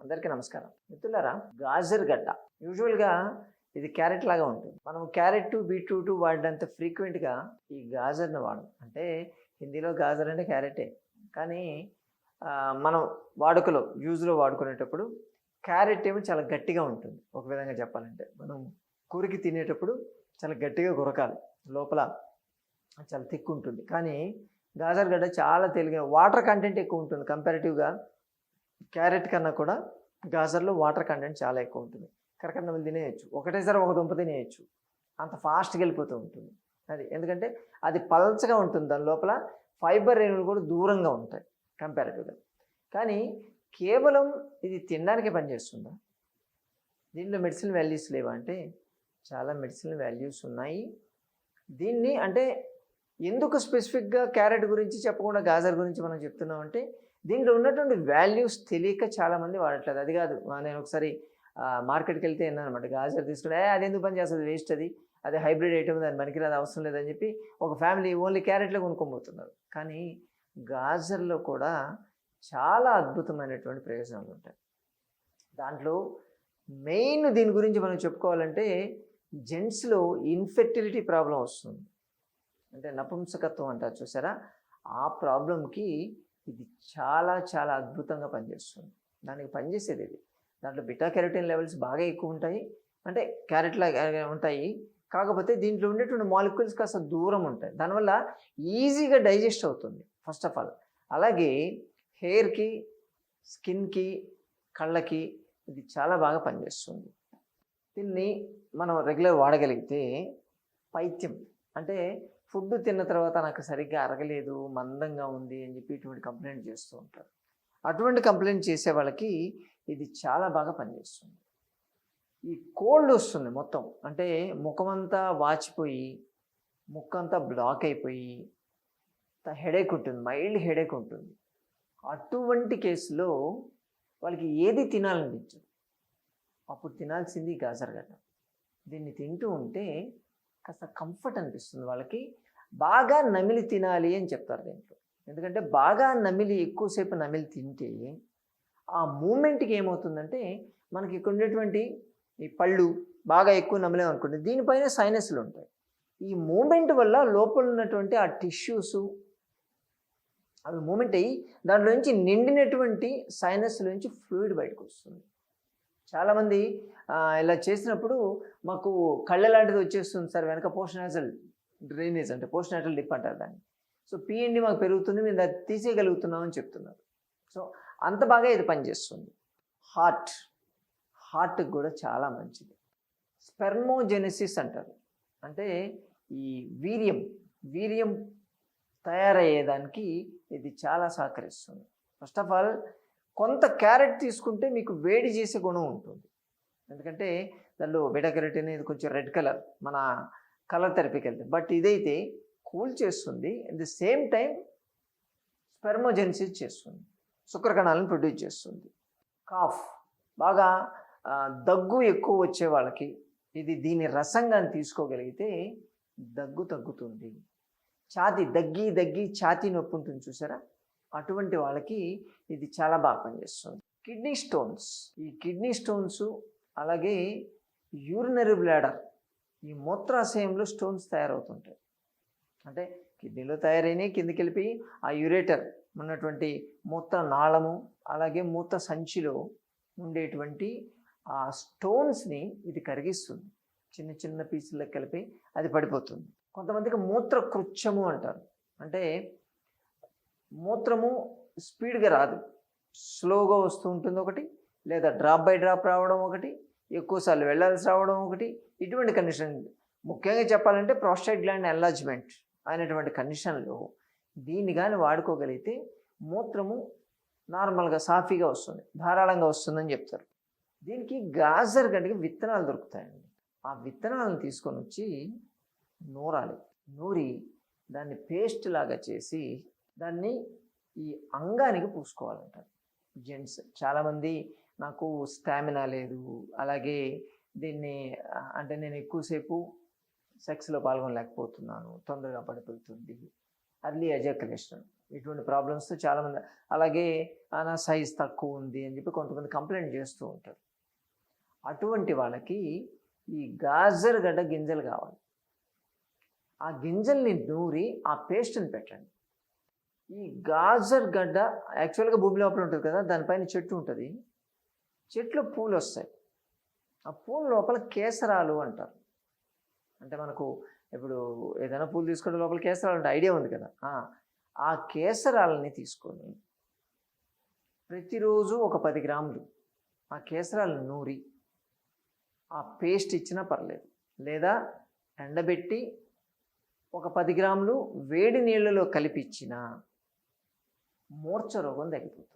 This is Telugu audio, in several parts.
అందరికీ నమస్కారం. మిత్రులారా గాజర్ గడ్డ. యూజువల్గా ఇది క్యారెట్ లాగా ఉంటుంది. మనం క్యారెట్ బీట్రూట్ వాడినంత ఫ్రీక్వెంట్గా ఈ గాజర్ని వాడడం అంటే హిందీలో గాజర్ అంటే క్యారెటే. కానీ మనం వాడుకలో యూజ్లో వాడుకునేటప్పుడు క్యారెట్ ఏమో చాలా గట్టిగా ఉంటుంది. ఒక విధంగా చెప్పాలంటే. మనం కూరికి తినేటప్పుడు చాలా గట్టిగా గురకాలి. లోపల చాలా థిక్ ఉంటుంది. కానీ గాజర్ గడ్డ చాలా తేలిగా వాటర్ కంటెంట్ ఎక్కువ ఉంటుంది. కంపారిటివ్గా క్యారెట్ కన్నా కూడా గాజర్లో వాటర్ కంటెంట్ చాలా ఎక్కువ ఉంటుంది. కరకన్నలు తినేయచ్చు. ఒకటేసారి ఒక దుంప తినేయచ్చు. అంత ఫాస్ట్గా వెళ్ళిపోతూ ఉంటుంది. అది ఎందుకంటే అది పల్చగా ఉంటుంది. దాని లోపల ఫైబర్ రేణులు కూడా దూరంగా ఉంటాయి కంపారిటివ్గా కానీ కేవలం ఇది తినడానికే పనిచేస్తుందా? దీనిలో మెడిసిన్ వాల్యూస్ లేవా అంటే చాలా మెడిసిన్ వాల్యూస్ ఉన్నాయి. దీన్ని అంటే ఎందుకు స్పెసిఫిక్గా క్యారెట్ గురించి చెప్పకుండా గాజర్ గురించి మనం చెప్తున్నామంటే దీంట్లో ఉన్నటువంటి వాల్యూస్ తెలియక చాలామంది వాడట్లేదు. అది కాదు. నేను ఒకసారి మార్కెట్కి వెళ్తే విన్నాను అనమాట గాజర్ తీసుకుంటే అది ఎందుకు పని చేస్తుంది? వేస్ట్ అది. అది హైబ్రిడ్ ఐటమ్ దాని పనికిరాదు అవసరం లేదని చెప్పి ఒక ఫ్యామిలీ ఓన్లీ క్యారెట్లో కొనుక్కోబోతున్నారు కానీ గాజర్లో కూడా చాలా అద్భుతమైనటువంటి ప్రయోజనాలు ఉంటాయి. దాంట్లో మెయిన్ దీని గురించి మనం చెప్పుకోవాలంటే జెంట్స్లో ఇన్ఫెర్టిలిటీ ప్రాబ్లం వస్తుంది. అంటే నపుంసకత్వం అంటారు చూసారా? ఆ ప్రాబ్లంకి ఇది చాలా చాలా అద్భుతంగా పనిచేస్తుంది. దానికి పనిచేసేది ఇది. దాంట్లో బిటా కెరటిన్ లెవెల్స్ బాగా ఎక్కువ ఉంటాయి. అంటే క్యారెట్ లాగా ఉంటాయి. కాకపోతే దీంట్లో ఉండేటువంటి మాలిక్యూల్స్ కాస్త దూరం ఉంటాయి. దానివల్ల ఈజీగా డైజెస్ట్ అవుతుంది ఫస్ట్ ఆఫ్ ఆల్. అలాగే హెయిర్కి స్కిన్కి కళ్ళకి ఇది చాలా బాగా పనిచేస్తుంది. దీన్ని మనం రెగ్యులర్ వాడగలిగితే పైత్యం అంటే ఫుడ్ తిన్న తర్వాత నాకు సరిగ్గా అరగలేదు మందంగా ఉంది అని చెప్పి ఇటువంటి కంప్లైంట్ చేస్తూ ఉంటారు. అటువంటి కంప్లైంట్ చేసే వాళ్ళకి ఇది చాలా బాగా పనిచేస్తుంది. ఈ కోల్డ్ వస్తుంది మొత్తం. అంటే ముఖమంతా వాచిపోయి ముక్కంతా బ్లాక్ అయిపోయి హెడేక్ ఉంటుంది మైల్డ్ హెడేక్ ఉంటుంది. అటువంటి కేసులో వాళ్ళకి ఏది తినాలనిపించదు. అప్పుడు తినాల్సింది గాజరగడ్డ దీన్ని తింటూ ఉంటే కాస్త కంఫర్ట్ అనిపిస్తుంది వాళ్ళకి. బాగా నమిలి తినాలి అని చెప్తారు దీంట్లో. ఎందుకంటే బాగా నమిలి ఎక్కువసేపు నమిలి తింటే ఆ మూమెంట్కి ఏమవుతుందంటే మనకి ఇక్కడ ఉండేటువంటి ఈ పళ్ళు బాగా ఎక్కువ నమిలేం అనుకోండి దీనిపైన సైనస్లు ఉంటాయి. ఈ మూమెంట్ వల్ల లోపల ఉన్నటువంటి ఆ టిష్యూస్ అవి మూమెంట్ అయ్యి దాంట్లో నుంచి నిండినటువంటి సైనస్ నుంచి ఫ్లూయిడ్ బయటకు వస్తుంది. చాలామంది ఇలా చేసినప్పుడు మాకు కళ్ళ లాంటిది వచ్చేస్తుంది సార్ వెనక పోస్ట్ నేచల్ డ్రైనేజ్ అంటే పోస్ట్ నేచల్ డిప్ అంటారు దాన్ని. సో పిఎండి మాకు పెరుగుతుంది మేము దాన్ని తీసేయగలుగుతున్నాం అని చెప్తున్నారు. సో అంత బాగా ఇది పనిచేస్తుంది. హార్ట్ హార్ట్కి కూడా చాలా మంచిది. స్పెర్మోజెనసిస్ అంటారు. అంటే ఈ వీర్యం వీర్యం తయారయ్యేదానికి ఇది చాలా సహకరిస్తుంది. ఫస్ట్ ఆఫ్ ఆల్ కొంత క్యారెట్ తీసుకుంటే మీకు వేడి చేసే గుణం ఉంటుంది. ఎందుకంటే దానిలో బీటా కెరటిన్ ఇది కొంచెం రెడ్ కలర్. మన కలర్ థెరపీకి వెళ్తే బట్ ఇదైతే కూల్ చేస్తుంది. At the same time spermatogenesis చేస్తుంది. శుక్రకణాలను ప్రొడ్యూస్ చేస్తుంది. కాఫ్ బాగా దగ్గు ఎక్కువ వచ్చే వాళ్ళకి ఇది దీని రసంగా తీసుకోగలిగితే దగ్గు తగ్గుతుంది. ఛాతి దగ్గి దగ్గి ఛాతీ నొప్పి ఉంటుంది చూసారా? అటువంటి వాళ్ళకి ఇది చాలా బాగా పనిచేస్తుంది. Kidney stones. ఈ కిడ్నీ స్టోన్స్ అలాగే యూరినరీ బ్లాడర్ ఈ మూత్రాశయంలో స్టోన్స్ తయారవుతుంటాయి. అంటే కిడ్నీలో తయారైనవి కిందికి వెళ్ళిపోయి ఆ యురేటర్ ఉన్నటువంటి మూత్ర నాళము అలాగే మూత్ర సంచిలో ఉండేటువంటి ఆ స్టోన్స్ని ఇది కరిగిస్తుంది. చిన్న చిన్న పీసులకు కలిపి అది పడిపోతుంది. కొంతమందికి మూత్ర కృత్యము అంటారు. అంటే మూత్రము స్పీడ్గా రాదు. స్లోగా వస్తూ ఉంటుంది ఒకటి లేదా డ్రాప్ బై డ్రాప్ రావడం ఒకటి ఎక్కువసార్లు వెళ్ళాల్సి రావడం ఒకటి. ఇటువంటి కండిషన్ ముఖ్యంగా చెప్పాలంటే ప్రోస్టేట్ గ్లాండ్ ఎన్లాజ్మెంట్ అయినటువంటి కండిషన్లో దీన్ని కానీ వాడుకోగలిగితే మూత్రము నార్మల్గా సాఫీగా వస్తుంది ధారాళంగా వస్తుందని చెప్తారు. దీనికి గాజర్ గంటకి విత్తనాలు దొరుకుతాయండి. ఆ విత్తనాలను తీసుకొని వచ్చి నూరాలి. నూరి దాన్ని పేస్ట్ లాగా చేసి దాన్ని ఈ అంగానికి పూసుకోవాలంటారు. జెంట్స్ చాలామంది నాకు స్టామినా లేదు. అలాగే దీన్ని అంటే నేను ఎక్కువసేపు సెక్స్లో పాల్గొనలేకపోతున్నాను. తొందరగా పడిపోతుంది. అర్లీ ఎజాకులేషన్ ఇటువంటి ప్రాబ్లమ్స్తో చాలామంది అలాగే నా సైజ్ తక్కువ ఉంది అని చెప్పి కొంతమంది కంప్లైంట్ చేస్తూ ఉంటారు. అటువంటి వాళ్ళకి ఈ గాజర్ గడ్డ గింజలు కావాలి. ఆ గింజల్ని నూరి ఆ పేస్ట్ని పెట్టండి. ఈ గాజర్ గడ్డ యాక్చువల్గా భూమి లోపల ఉంటుంది కదా దానిపైన చెట్టు ఉంటుంది. చెట్లు పూలు వస్తాయి ఆ పూల లోపల కేసరాలు అంటారు. అంటే మనకు ఇప్పుడు ఏదైనా పూలు తీసుకుంటే లోపల కేసరాలు అంటే ఐడియా ఉంది కదా. ఆ, కేసరాలని తీసుకొని ప్రతిరోజు ఒక పది గ్రాములు ఆ కేసరాలు నూరి ఆ పేస్ట్ ఇచ్చినా పర్లేదు. లేదా ఎండబెట్టి ఒక పది గ్రాములు వేడి నీళ్ళలో కలిపిచ్చిన మూర్చ మూర్ఛ రోగం తగ్గిపోతుంది.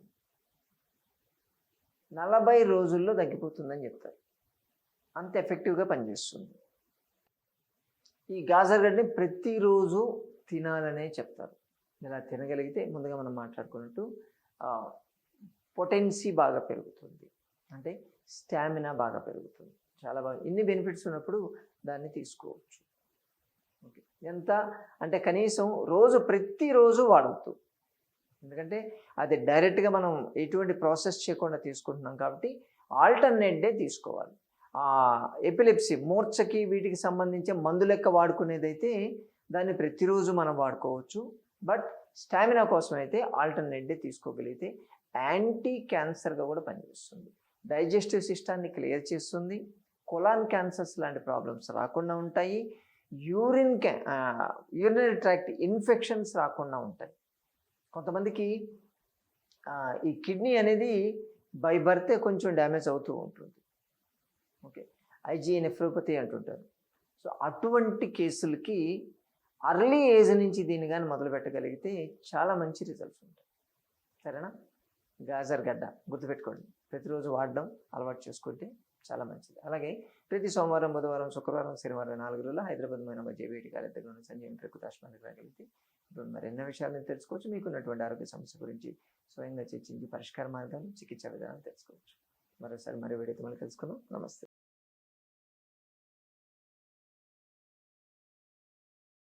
నలభై రోజుల్లో తగ్గిపోతుందని చెప్తారు. అంత ఎఫెక్టివ్గా పనిచేస్తుంది. ఈ గాజర్గడ్డని ప్రతిరోజు తినాలనే చెప్తారు. ఇలా తినగలిగితే ముందుగా మనం మాట్లాడుకున్నట్టు పొటెన్సీ బాగా పెరుగుతుంది. అంటే స్టామినా బాగా పెరుగుతుంది. చాలా బాగా ఇన్ని బెనిఫిట్స్ ఉన్నప్పుడు దాన్ని తీసుకోవచ్చు. ఓకే. ఎంత అంటే కనీసం రోజు ప్రతిరోజు వాడవద్దు ఎందుకంటే అది డైరెక్ట్గా మనం ఎటువంటి ప్రాసెస్ చేయకుండా తీసుకుంటున్నాం కాబట్టి ఆల్టర్నేట్ డే తీసుకోవాలి. ఎపిలెప్సీ మూర్ఛకి వీటికి సంబంధించి మందు లెక్క వాడుకునేదైతే దాన్ని ప్రతిరోజు మనం వాడుకోవచ్చు. బట్ స్టామినా కోసం అయితే ఆల్టర్నేట్ డే తీసుకోగలిగితే యాంటీ క్యాన్సర్గా కూడా పనిచేస్తుంది. డైజెస్టివ్ సిస్టాన్ని క్లియర్ చేస్తుంది. కొలాన్ క్యాన్సర్స్ లాంటి ప్రాబ్లమ్స్ రాకుండా ఉంటాయి. యూరిన్ క్యా యూరినరీ ట్రాక్ట్ ఇన్ఫెక్షన్స్ రాకుండా ఉంటాయి. కొంతమందికి ఈ కిడ్నీ అనేది బై బర్తే కొంచెం డ్యామేజ్ అవుతూ ఉంటుంది. ఓకే. ఐజీ నెఫ్రోపతి అంటుంటారు. సో అటువంటి కేసులకి అర్లీ ఏజ్ నుంచి దీన్ని కానీ మొదలు పెట్టగలిగితే చాలా మంచి రిజల్ట్స్ ఉంటాయి. సరేనా? గాజర్ గడ్డ గుర్తుపెట్టుకోండి. ప్రతిరోజు వాడడం అలవాటు చేసుకుంటే చాలా మంచిది. అలాగే ప్రతి సోమవారం బుధవారం శుక్రవారం శనివారం నాలుగు రోజులు హైదరాబాద్ మైన మధ్య వేటి గారి దగ్గర ఉన్న సంజీవన్ ప్రకృతి ఆశ్రమానికి రాగలిగితే ఇప్పుడు మరి విషయాలను తెలుసుకోవచ్చు. మీకున్నటువంటి ఆరోగ్య సమస్య గురించి స్వయంగా చర్చించి పరిష్కార మార్గాలు చికిత్స విధానం తెలుసుకోవచ్చు. మరోసారి మరో వీడియోతో మళ్ళీ తెలుసుకుందాం నమస్తే.